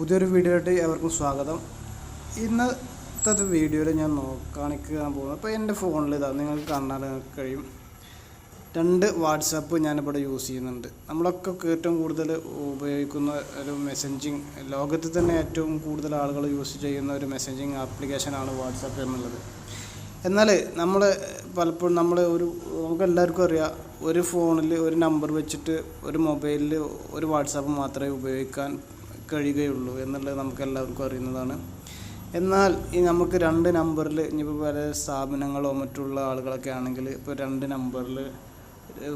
പുതിയൊരു വീഡിയോ ആയിട്ട് എവർക്കും സ്വാഗതം. ഇന്നത്തെ വീഡിയോയിൽ ഞാൻ കാണിക്കാൻ പോകുന്നത് അപ്പോൾ എന്റെ ഫോണിൽ ഇതാ നിങ്ങൾക്ക് കാണാൻ കഴിയും. രണ്ട് വാട്സാപ്പ് ഞാനിവിടെ യൂസ് ചെയ്യുന്നുണ്ട്. നമ്മളൊക്കെ ഏറ്റവും കൂടുതൽ ഉപയോഗിക്കുന്ന ഒരു മെസ്സഞ്ചിങ് ലോകത്തിൽ തന്നെ ഏറ്റവും കൂടുതൽ ആളുകൾ യൂസ് ചെയ്യുന്ന ഒരു മെസ്സഞ്ചിങ് ആപ്ലിക്കേഷനാണ് വാട്സാപ്പ് എന്നുള്ളത്. എന്നാൽ നമ്മൾ പലപ്പോഴും നമ്മൾ ഒരു നമുക്ക് എല്ലാവർക്കും അറിയാം ഒരു ഫോണിൽ ഒരു നമ്പർ വെച്ചിട്ട് ഒരു മൊബൈലിൽ ഒരു വാട്സാപ്പ് മാത്രമേ ഉപയോഗിക്കാൻ കഴിയുകയുള്ളൂ എന്നുള്ളത് നമുക്ക് എല്ലാവർക്കും അറിയുന്നതാണ്. എന്നാൽ ഈ നമുക്ക് രണ്ട് നമ്പറിൽ ഇനിയിപ്പോൾ പല സ്ഥാപനങ്ങളോ മറ്റുള്ള ആളുകളൊക്കെ ആണെങ്കിൽ ഇപ്പോൾ രണ്ട് നമ്പറിൽ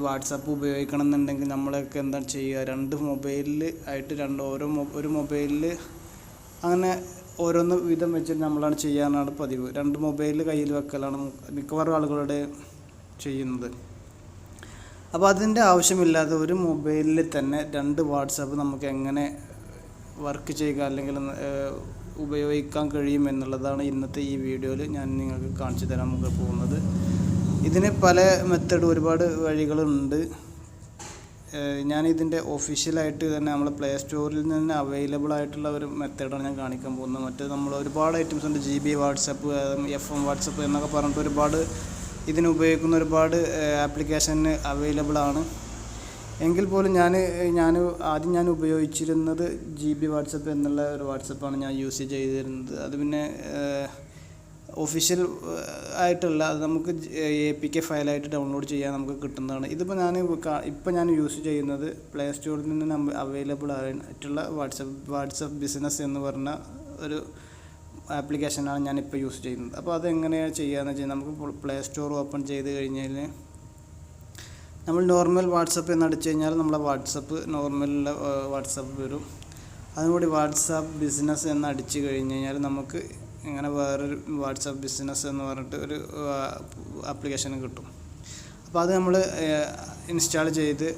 വാട്സാപ്പ് ഉപയോഗിക്കണം എന്നുണ്ടെങ്കിൽ നമ്മളൊക്കെ എന്താണ് ചെയ്യുക? രണ്ട് മൊബൈലിൽ ആയിട്ട് രണ്ട് ഓരോ ഒരു മൊബൈലിൽ അങ്ങനെ ഓരോന്ന് വിധം വെച്ചിട്ട് നമ്മളാണ് ചെയ്യാനാണ് പതിവ്. രണ്ട് മൊബൈലിൽ കയ്യിൽ വെക്കലാണ് മിക്കവാറും ആളുകളുടെ ചെയ്യുന്നത്. അപ്പോൾ അതിന്റെ ആവശ്യമില്ലാതെ ഒരു മൊബൈലിൽ തന്നെ രണ്ട് വാട്സാപ്പ് നമുക്ക് എങ്ങനെ വർക്ക് ചെയ്യുക അല്ലെങ്കിൽ ഉപയോഗിക്കാൻ കഴിയും എന്നുള്ളതാണ് ഇന്നത്തെ ഈ വീഡിയോയിൽ ഞാൻ നിങ്ങൾക്ക് കാണിച്ചു തരാൻ പോകുന്നത്. ഇതിന് പല മെത്തേഡ് ഒരുപാട് വഴികളുണ്ട്. ഞാൻ ഇതിന്റെ ഒഫീഷ്യലായിട്ട് തന്നെ നമ്മൾ പ്ലേ സ്റ്റോറിൽ നിന്ന് അവൈലബിൾ ആയിട്ടുള്ള ഒരു മെത്തേഡാണ് ഞാൻ കാണിക്കാൻ പോകുന്നത്. മറ്റേ നമ്മൾ ഒരുപാട് ഐറ്റംസ് ഉണ്ട്. G B WhatsApp F M WhatsApp എന്നൊക്കെ പറഞ്ഞിട്ട് ഒരുപാട് ഇതിന് ഉപയോഗിക്കുന്ന ഒരുപാട് ആപ്ലിക്കേഷൻ അവൈലബിൾ ആണ്. എങ്കിൽ പോലും ഞാൻ ഞാൻ ആദ്യം ഞാൻ ഉപയോഗിച്ചിരുന്നത് ജി ബി വാട്സപ്പ് എന്നുള്ള ഒരു വാട്സപ്പാണ് ഞാൻ യൂസ് ചെയ്തിരുന്നത്. അത് പിന്നെ ഒഫീഷ്യൽ ആയിട്ടുള്ള അത് നമുക്ക് എ പി കെ ഫയലായിട്ട് ഡൗൺലോഡ് ചെയ്യാൻ നമുക്ക് കിട്ടുന്നതാണ്. ഇതിപ്പോൾ ഞാൻ ഇപ്പോൾ ഞാൻ യൂസ് ചെയ്യുന്നത് പ്ലേ സ്റ്റോറിൽ നിന്ന് അവൈലബിൾ ആയിട്ടുള്ള വാട്സപ്പ് വാട്സപ്പ് ബിസിനസ് എന്ന് പറഞ്ഞ ഒരു ആപ്ലിക്കേഷനാണ് ഞാനിപ്പോൾ യൂസ് ചെയ്യുന്നത്. അപ്പോൾ അതെങ്ങനെയാണ് ചെയ്യുകയെന്ന് വെച്ചാൽ നമുക്ക് പ്ലേ സ്റ്റോർ ഓപ്പൺ ചെയ്ത് കഴിഞ്ഞാൽ നമ്മൾ നോർമൽ വാട്സപ്പ് എന്ന് അടിച്ചു കഴിഞ്ഞാൽ നമ്മളെ വാട്സപ്പ് നോർമലിലെ വാട്സപ്പ് വരും. അതുകൂടി വാട്സാപ്പ് ബിസിനസ് എന്ന് അടിച്ചു കഴിഞ്ഞ് കഴിഞ്ഞാൽ നമുക്ക് ഇങ്ങനെ വേറൊരു വാട്സാപ്പ് ബിസിനസ് എന്ന് പറഞ്ഞിട്ട് ഒരു ആപ്ലിക്കേഷൻ കിട്ടും. അപ്പോൾ അത് നമ്മൾ ഇൻസ്റ്റാൾ ചെയ്ത്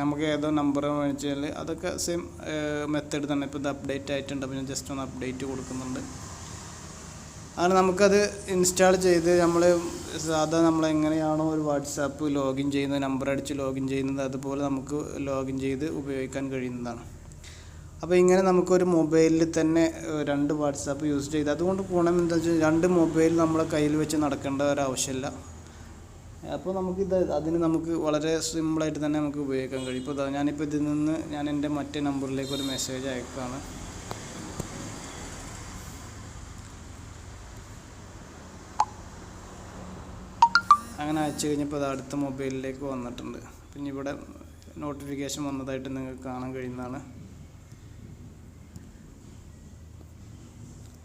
നമുക്ക് ഏതോ നമ്പർ മേടിച്ചാൽ അതൊക്കെ സെയിം മെത്തേഡ് തന്നെ. ഇപ്പോൾ ഇത് അപ്ഡേറ്റ് ആയിട്ടുണ്ട്. അപ്പോൾ ഞാൻ ജസ്റ്റ് ഒന്ന് അപ്ഡേറ്റ് കൊടുക്കുന്നുണ്ട്. അങ്ങനെ നമുക്കത് ഇൻസ്റ്റാൾ ചെയ്ത് നമ്മൾ സാധാ നമ്മൾ എങ്ങനെയാണോ ഒരു വാട്സാപ്പ് ലോഗിൻ ചെയ്യുന്നത് നമ്പർ അടിച്ച് ലോഗിൻ ചെയ്യുന്നത് അതുപോലെ നമുക്ക് ലോഗിൻ ചെയ്ത് ഉപയോഗിക്കാൻ കഴിയുന്നതാണ്. അപ്പോൾ ഇങ്ങനെ നമുക്കൊരു മൊബൈലിൽ തന്നെ രണ്ട് വാട്സാപ്പ് യൂസ് ചെയ്ത് അതുകൊണ്ട് ഗുണം എന്താ വെച്ചാൽ രണ്ട് മൊബൈൽ നമ്മളെ കയ്യിൽ വെച്ച് നടക്കേണ്ട ഒരു ആവശ്യമില്ല. അപ്പോൾ നമുക്കിത് അതിന് നമുക്ക് വളരെ സിമ്പിളായിട്ട് തന്നെ നമുക്ക് ഉപയോഗിക്കാൻ കഴിയും. ഇപ്പോൾ ഞാനിപ്പോൾ ഇതിൽ നിന്ന് ഞാൻ എന്റെ മറ്റേ നമ്പറിലേക്ക് ഒരു മെസ്സേജ് അയക്കുകയാണ്. അങ്ങനെ അയച്ചു കഴിഞ്ഞപ്പോൾ അത് അടുത്ത മൊബൈലിലേക്ക് വന്നിട്ടുണ്ട്. പിന്നെ ഇവിടെ നോട്ടിഫിക്കേഷൻ വന്നതായിട്ട് നിങ്ങൾക്ക് കാണാൻ കഴിയുന്നതാണ്.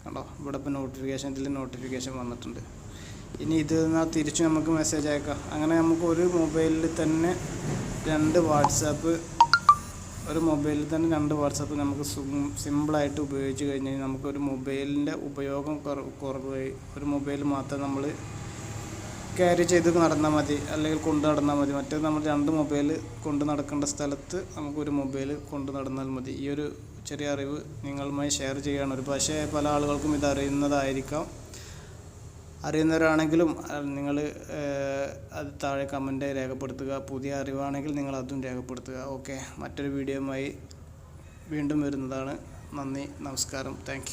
കണ്ടോ? ഇവിടെ ഇപ്പോൾ നോട്ടിഫിക്കേഷൻ ഇതിൽ നോട്ടിഫിക്കേഷൻ വന്നിട്ടുണ്ട്. ഇനി ഇത് തിരിച്ച് നമുക്ക് മെസ്സേജ് അയക്കാം. അങ്ങനെ നമുക്ക് ഒരു മൊബൈലിൽ തന്നെ രണ്ട് വാട്സാപ്പ് ഒരു മൊബൈലിൽ തന്നെ രണ്ട് വാട്സാപ്പ് നമുക്ക് സിമ്പിളായിട്ട് ഉപയോഗിച്ച് കഴിഞ്ഞ് കഴിഞ്ഞാൽ നമുക്കൊരു മൊബൈലിന്റെ ഉപയോഗം കുറ- കുറവായി. ഒരു മൊബൈൽ മാത്രം നമ്മൾ ക്യാരി ചെയ്ത് നടന്നാൽ മതി അല്ലെങ്കിൽ കൊണ്ട് നടന്നാൽ മതി. മറ്റേത് നമ്മൾ രണ്ട് മൊബൈൽ കൊണ്ട് നടക്കേണ്ട സ്ഥലത്ത് നമുക്കൊരു മൊബൈൽ കൊണ്ട് നടന്നാൽ മതി. ഈ ഒരു ചെറിയ അറിവ് നിങ്ങളുമായി ഷെയർ ചെയ്യുകയാണ്. ഒരു പക്ഷേ പല ആളുകൾക്കും ഇത് അറിയുന്നതായിരിക്കാം. അറിയുന്നവരാണെങ്കിലും നിങ്ങൾ അത് താഴെ കമന്റ് രേഖപ്പെടുത്തുക. പുതിയ അറിവാണെങ്കിൽ നിങ്ങൾ അതും രേഖപ്പെടുത്തുക. ഓക്കെ. മറ്റൊരു വീഡിയോയുമായി വീണ്ടും വരുന്നതാണ്. നന്ദി. നമസ്കാരം. താങ്ക്